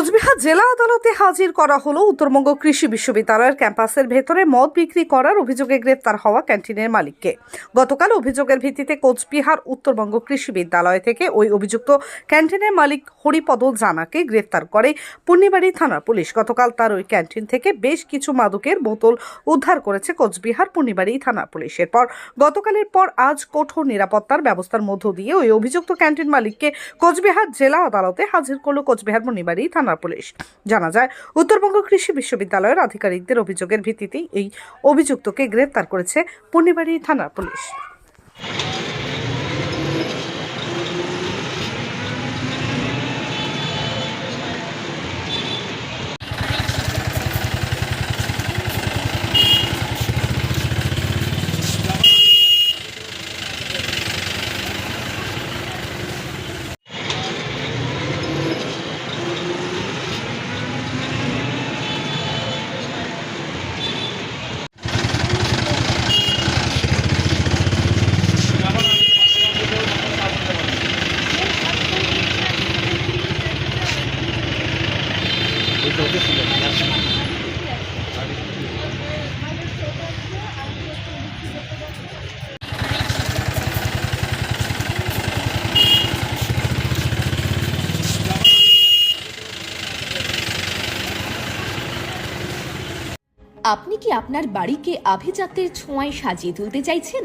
কোচবিহার জেলা আদালতে হাজির করা হলো উত্তরবঙ্গ কৃষি বিশ্ববিদ্যালয়ের ক্যাম্পাসের ভেতরে মদ বিক্রি করার অভিযোগে গ্রেপ্তার হওয়া ক্যান্টিনের মালিককে। গতকাল অভিযোগের ভিত্তিতে কোচবিহার উত্তরবঙ্গ কৃষি বিদ্যালয় থেকে ওই অভিযুক্ত ক্যান্টিনের মালিক হরিপদ জানাকে গ্রেপ্তার করে পূর্ণিবাড়ি থানার পুলিশ। গতকাল তার ওই ক্যান্টিন থেকে বেশ কিছু মাদকের বোতল উদ্ধার করেছে কোচবিহার পূর্ণিবাড়ি থানার পুলিশের পর গতকালের পর আজ কঠোর নিরাপত্তার ব্যবস্থার মধ্য দিয়ে ওই অভিযুক্ত ক্যান্টিন মালিককে কোচবিহার জেলা আদালতে হাজির করল কোচবিহার মণিবাড়ি থানার পুলিশ। জানা যায়, উত্তরবঙ্গ কৃষি বিশ্ববিদ্যালয়ের আধিকারিকদের অভিযোগের ভিত্তিতেই এই অভিযুক্তকে গ্রেপ্তার করেছে পূর্ণিবাড়ি থানা পুলিশ। আপনি কি আপনার বাড়িকে আভিজাত্যের ছোঁয়ায় সাজিয়ে তুলতে চাইছেন?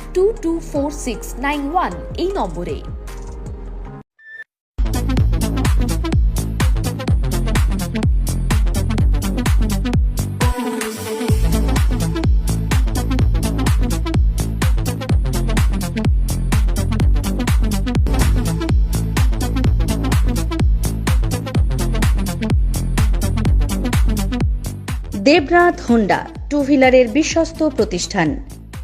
two two four six nine one এই নম্বরে। দেবরাত হোন্ডা টু হুইলারের বিশ্বস্ত প্রতিষ্ঠান।